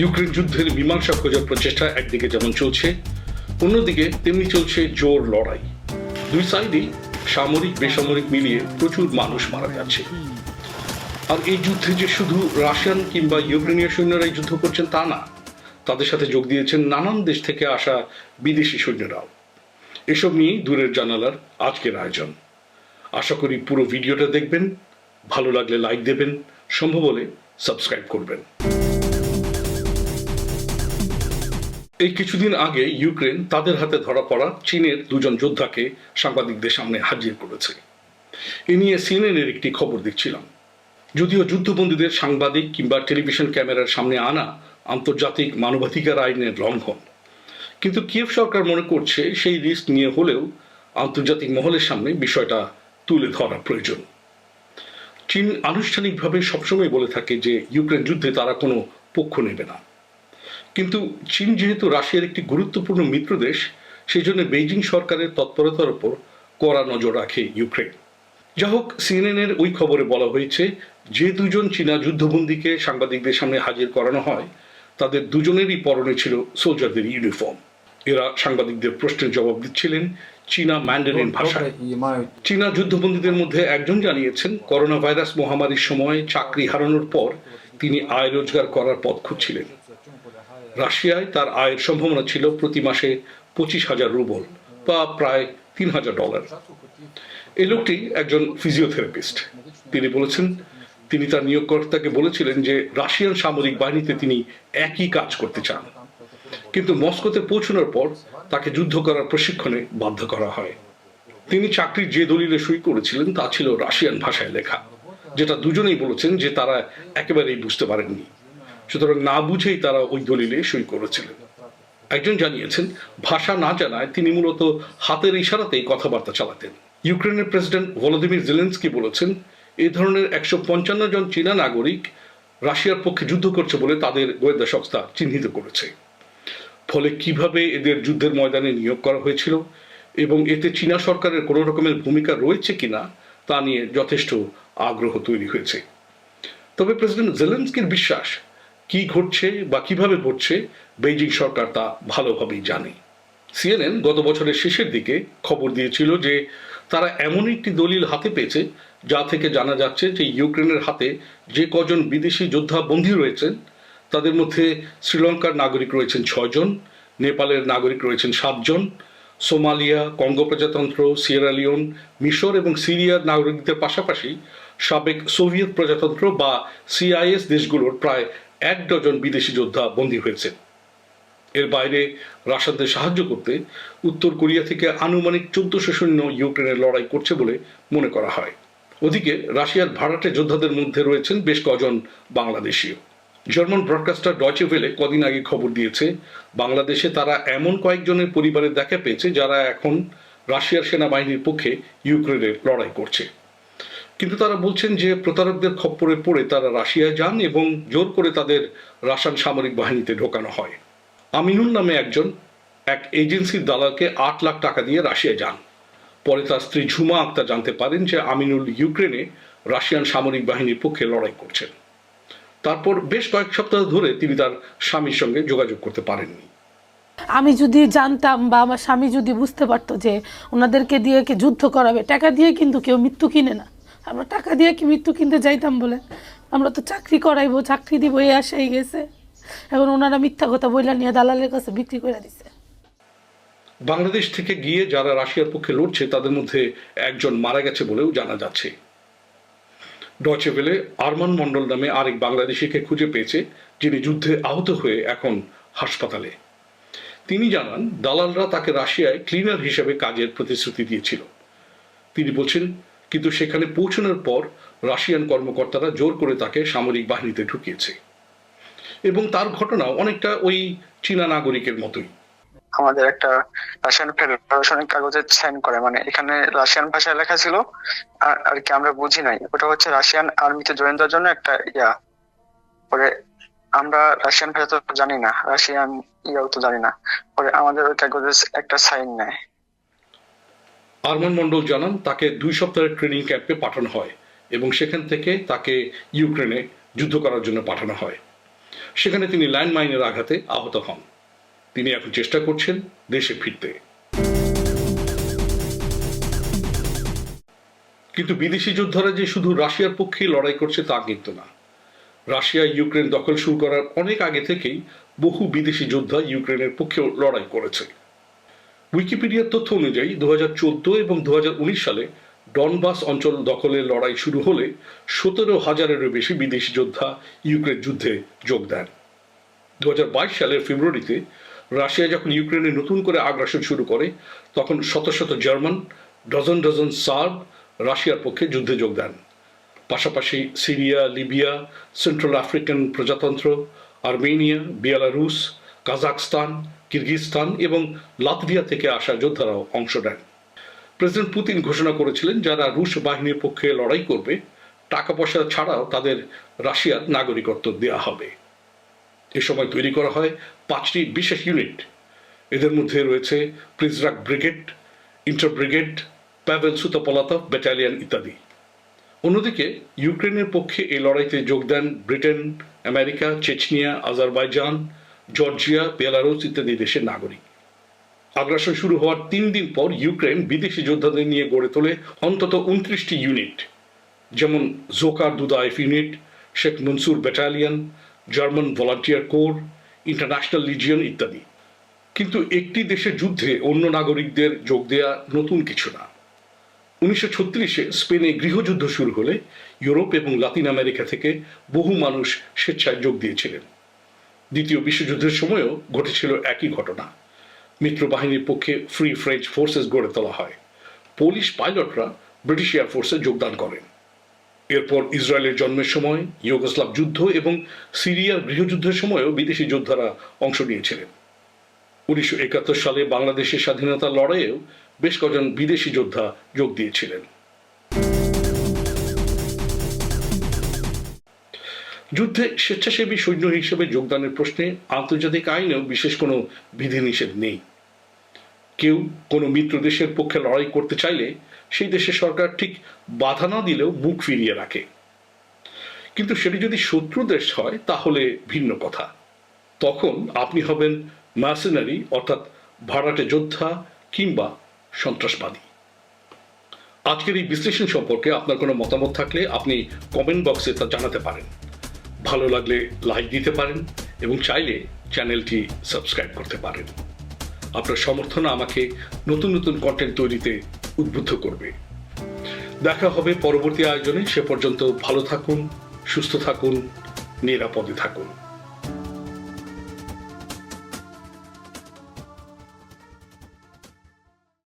Ukraine যুদ্ধের মীমাংসা খোঁজার প্রচেষ্টা একদিকে যেমন চলছে, অন্যদিকে তেমনি চলছে জোর লড়াই। দুই সাইডেই সামরিক, বেসামরিক মিলিয়ে প্রচুর মানুষ মারা যাচ্ছে। আর এই যুদ্ধে যে শুধু রাশিয়ান কিংবা ইউক্রেনীয় সৈন্যরাই যুদ্ধ করছেন তা না, তাদের সাথে যোগ দিয়েছেন নানান দেশ থেকে আসা বিদেশি সৈন্যরাও। এসব নিয়েই দূরের জানালার আজকের আয়োজন। আশা করি পুরো ভিডিওটা দেখবেন, ভালো লাগলে লাইক দেবেন, সম্ভব হলে সাবস্ক্রাইব করবেন। এই কিছুদিন আগে ইউক্রেন তাদের হাতে ধরা পড়া চীনের দুজন যোদ্ধাকে সাংবাদিকদের সামনে হাজির করেছে। এ নিয়ে সিএনএনের একটি খবর দেখছিলাম। যদিও যুদ্ধবন্দীদের সাংবাদিক কিংবা টেলিভিশন ক্যামেরার সামনে আনা আন্তর্জাতিক মানবাধিকার আইনের লঙ্ঘন। কিন্তু কিয়েভ সরকার মনে করছে সেই রিস্ক নিয়ে হলেও আন্তর্জাতিক মহলের সামনে বিষয়টা তুলে ধরা প্রয়োজন। চীন আনুষ্ঠানিকভাবে সবসময় বলে থাকে যে ইউক্রেন যুদ্ধে তারা কোনো পক্ষ নেবে না। কিন্তু চীন যেহেতু রাশিয়ার একটি গুরুত্বপূর্ণ মিত্র দেশ সেই জন্য বেইজিং সরকারের তৎপরতার ওপর কড়া নজর রাখে ইউক্রেন। যা হোক সিএনএনের ওই খবরে বলা হয়েছে যে দুজন চীনা যুদ্ধবন্দীকে সাংবাদিকদের সামনে হাজির করানো হয় তাদের দুজনেরই পরনে ছিল সোলজারদের ইউনিফর্ম। এরা সাংবাদিকদের প্রশ্নের জবাব দিচ্ছিলেন চীনা ম্যান্ডারিন ভাষায়। চীনা যুদ্ধবন্দীদের মধ্যে একজন জানিয়েছেন করোনা ভাইরাস মহামারীর সময় চাকরি হারানোর পর তিনি আয় রোজগার করার পথ খুঁজছিলেন। রাশিয়ায় তার আয়ের সম্ভাবনা ছিল প্রতি মাসে পঁচিশ হাজার রুবল বা প্রায় তিন হাজার ডলার। এই লোকটি একজন ফিজিওথেরাপিস্ট তিনি বলেছেন, তিনি তার নিয়োগকর্তাকে বলেছিলেন যে রাশিয়ান সামরিক বাহিনীতে তিনি একই কাজ করতে চান। কিন্তু মস্কোতে পৌঁছানোর পর তাকে যুদ্ধ করার প্রশিক্ষণে বাধ্য করা হয়। তিনি চাকরির যে দলিলে সই করেছিলেন তা ছিল রাশিয়ান ভাষায় লেখা, যেটা দুজনেই বলেছেন যে তারা একেবারেই বুঝতে পারেননি। সুতরাং না বুঝেই তারা ওই দলিলে সই করেছিলেন একজন জানিয়েছেন, ভাষা না জানায় তিনি মূলত হাতের ইশারাতেই কথাবার্তা চালাতেন। ইউক্রেনের প্রেসিডেন্ট ভলোদিমির জেলেন্সকি বলেছেন এই ধরনের একশো পঞ্চান্ন জন চীনা নাগরিক রাশিয়ার পক্ষে যুদ্ধ করছে বলে তাদের গোয়েন্দা সংস্থা চিহ্নিত করেছে। ফলে কীভাবে এদের যুদ্ধের ময়দানে নিয়োগ করা হয়েছিল এবং এতে চীনা সরকারের কোনো রকমের ভূমিকা রয়েছে কিনা তা নিয়ে যথেষ্ট আগ্রহ তৈরি হয়েছে। তবে প্রেসিডেন্ট জেলেন্সকির বিশ্বাস কি ঘটছে বা কীভাবে ঘটছে, বেইজিং সরকার তা ভালোভাবেই জানে। সিএনএন গত বছরের শেষের দিকে খবর দিয়েছিল যে, তারা এমন একটি দলিল হাতে পেয়েছে, যা থেকে জানা যাচ্ছে যে ইউক্রেনের হাতে যে কজন বিদেশি যোদ্ধা বন্দী রয়েছেন, তাদের মধ্যে শ্রীলঙ্কার নাগরিক রয়েছেন ছয়জন, নেপালের নাগরিক রয়েছেন সাতজন, সোমালিয়া, কঙ্গো প্রজাতন্ত্র সিয়েরালিওন মিশর এবং সিরিয়ার নাগরিকদের পাশাপাশি সাবেক সোভিয়েত প্রজাতন্ত্র বা সিআইএস দেশগুলোর প্রায় এক ডজন বিদেশি যোদ্ধা বন্দী হয়েছে এর বাইরে রাশিয়ানদের সাহায্য করতে উত্তর কোরিয়া থেকে আনুমানিক চোদ্দশো সৈন্য ইউক্রেনের লড়াই করছে বলে মনে করা হয়। ওদিকে রাশিয়ার ভাড়াটে যোদ্ধাদের মধ্যে রয়েছেন বেশ কজন বাংলাদেশীয়। জার্মান ব্রডকাস্টার ডয়চে ভেলে কদিন আগে খবর দিয়েছে, বাংলাদেশে তারা এমন কয়েকজনের পরিবারের দেখা পেয়েছে যারা এখন রাশিয়ার সেনাবাহিনীর পক্ষে ইউক্রেনের লড়াই করছে। কিন্তু তারা বলছেন যে প্রতারকদের খপ্পরে পড়ে তারা রাশিয়ায় যান এবং জোর করে তাদের রাশিয়ান সামরিক বাহিনীতে ঢোকানো হয়। আমিনুল নামে একজন, এক এজেন্সির দালালকে আট লাখ টাকা দিয়ে রাশিয়ায় যান। পরে তার স্ত্রী ঝুমা আক্তার জানতে পারেন যে আমিনুল ইউক্রেনে রাশিয়ান সামরিক বাহিনীর পক্ষে লড়াই করছেন। তারপর বেশ কয়েক সপ্তাহ ধরে তিনি তার স্বামীর সঙ্গে যোগাযোগ করতে পারেননি। আমি যদি জানতাম বা আমার স্বামী যদি বুঝতে পারতো যে ওনাদেরকে দিয়ে যুদ্ধ করাবে, টাকা দিয়ে কিন্তু কেউ মৃত্যু কিনে না। আমরা টাকা দিয়ে কি মৃত্যু কিনতে যাইতাম বলে? আমরা তো চাকরি করাইবো, চাকরি দিব, এই আশাই গেছে। এখন ওনারা মিথ্যা কথা বইলা নিয়ে দালালের কাছে বিক্রি করে দিছে। বাংলাদেশ থেকে গিয়ে যারা রাশিয়ার পক্ষে লড়ছে, তাদের মধ্যে একজন মারা গেছে বলেও জানা যাচ্ছে। ডচে ভেলে আরমান মণ্ডল নামে আরেক বাংলাদেশিকে খুঁজে পেয়েছে, যিনি যুদ্ধে আহত হয়ে এখন হাসপাতালে। তিনি জানান, দালালরা তাকে রাশিয়ায় ক্লিনার হিসেবে কাজের প্রতিশ্রুতি দিয়েছিল। তিনি বলছেন কিন্তু সেখানে পৌঁছানোর পর রাশিয়ান কর্মকর্তারা জোর করে তাকে সামরিক বাহিনীতে ঢুকিয়েছে। এবং তার ঘটনা অনেকটা ওই চীনা নাগরিকের মতোই। আমাদের একটা রাশিয়ান প্রশাসনিক কাগজে সাইন করে মানে এখানে রাশিয়ান ভাষায় লেখা ছিল, আর আর কি আমরা বুঝি নাই। ওটা হচ্ছে রাশিয়ান আর্মিতে জয়েন দেওয়ার জন্য একটা ইয়া। পরে আমরা রাশিয়ান ভাষা তো জানি না, রাশিয়ান ইয়াও তো জানি না। পরে আমাদের ওই কাগজে একটা সাইন নেয়। আরমান মণ্ডল জানান, তাকে দুই সপ্তাহের ট্রেনিং ক্যাম্পে পাঠানো হয় এবং সেখান থেকে তাকে ইউক্রেনে যুদ্ধ করার জন্য পাঠানো হয়। সেখানে তিনি ল্যান্ড মাইনের আঘাতে আহত হন। তিনি এখন চেষ্টা করছেন দেশে ফিরতে। কিন্তু বিদেশি যোদ্ধারা যে শুধু রাশিয়ার পক্ষে লড়াই করছে তা কিন্তু না। রাশিয়া ইউক্রেন দখল শুরু করার অনেক আগে থেকেই বহু বিদেশি যোদ্ধা ইউক্রেনের পক্ষেও লড়াই করেছে। উইকিপিডিয়ার তথ্য অনুযায়ী দুহাজার চোদ্দ এবং দুহাজার উনিশ সালে ডনবাস অঞ্চল দখলের লড়াই শুরু হলে সতেরো হাজারেরও বেশি বিদেশি যোদ্ধা ইউক্রেন যুদ্ধে যোগ দেন। দুহাজার বাইশ সালের ফেব্রুয়ারিতে রাশিয়া যখন ইউক্রেনে নতুন করে আগ্রাসন শুরু করে, তখন শত শত জার্মান, ডজন ডজন সার্ব রাশিয়ার পক্ষে যুদ্ধে যোগ দেন। পাশাপাশি সিরিয়া, লিবিয়া, সেন্ট্রাল আফ্রিকান প্রজাতন্ত্র, আর্মেনিয়া বেলারুস কাজাকস্তান কিরগিজস্তান এবং লাতভিয়া থেকে আসা যোদ্ধারাও অংশ নেন। প্রেসিডেন্ট পুতিন ঘোষণা করেছিলেন যারা রুশ বাহিনীর পক্ষে লড়াই করবে টাকা পয়সা ছাড়াও তাদের রাশিয়ার নাগরিকত্ব দেওয়া হবে। এ সময় তৈরি করা হয় পাঁচটি বিশেষ ইউনিট। এদের মধ্যে রয়েছে Prizrak brigade, inter brigade, Pavel Sudoplatov battalion ইত্যাদি। অন্যদিকে, ইউক্রেনের পক্ষে এই লড়াইতে যোগ দেন Britain, America, Chechnya, Azerbaijan Georgia Belarus ইত্যাদি দেশের নাগরিক। আগ্রাসন শুরু হওয়ার তিন দিন পর ইউক্রেন বিদেশি যোদ্ধাদের নিয়ে গড়ে তোলে অন্তত উনত্রিশটি ইউনিট যেমন Dzhokhar Dudayev unit Sheikh Mansur battalion German volunteer corps international legion ইত্যাদি। কিন্তু একটি দেশের যুদ্ধে অন্য নাগরিকদের যোগ দেয়া নতুন কিছু না। উনিশশো ছত্রিশে স্পেনে গৃহযুদ্ধ শুরু হলে ইউরোপ এবং লাতিন আমেরিকা থেকে বহু মানুষ স্বেচ্ছায় যোগ দিয়েছিলেন। দ্বিতীয় বিশ্বযুদ্ধের সময়ও ঘটেছিল একই ঘটনা। মিত্র বাহিনীর পক্ষে ফ্রি ফ্রেঞ্চ ফোর্সেস গড়ে তোলা হয়। পোলিশ পাইলটরা ব্রিটিশ এয়ারফোর্সে যোগদান করেন। এরপর ইসরায়েলের জন্মের সময়, ইউগোস্লাভ যুদ্ধ এবং সিরিয়ার গৃহযুদ্ধের সময়ও বিদেশি যোদ্ধারা অংশ নিয়েছিলেন। উনিশশো একাত্তর সালে বাংলাদেশের স্বাধীনতার লড়াইয়েও বেশ কজন বিদেশি যোদ্ধা যোগ দিয়েছিলেন। যুদ্ধে স্বেচ্ছাসেবী সৈন্য হিসেবে যোগদানের প্রশ্নে আন্তর্জাতিক আইনেও বিশেষ কোনো বিধিনিষেধ নেই। কেউ কোনো মিত্র দেশের পক্ষে লড়াই করতে চাইলে সেই দেশের সরকার ঠিক বাধা না দিলেও মুখ ফিরিয়ে রাখে। কিন্তু সেটি যদি শত্রু দেশ হয়, তাহলে ভিন্ন কথা। তখন আপনি হবেন ম্যাসেনারি অর্থাৎ ভাড়াটে যোদ্ধা কিংবা সন্ত্রাসবাদী। আজকের এই বিশ্লেষণ সম্পর্কে আপনার কোনো মতামত থাকলে আপনি কমেন্ট বক্সে তা জানাতে পারেন। ভালো লাগলে লাইক দিতে পারেন এবং চাইলে চ্যানেলটি সাবস্ক্রাইব করতে পারেন। আপনার সমর্থন আমাকে নতুন নতুন কন্টেন্ট তৈরিতে উদ্বুদ্ধ করবে। দেখা হবে পরবর্তী আয়োজনে। সে পর্যন্ত ভালো থাকুন, সুস্থ থাকুন, নিরাপদে থাকুন।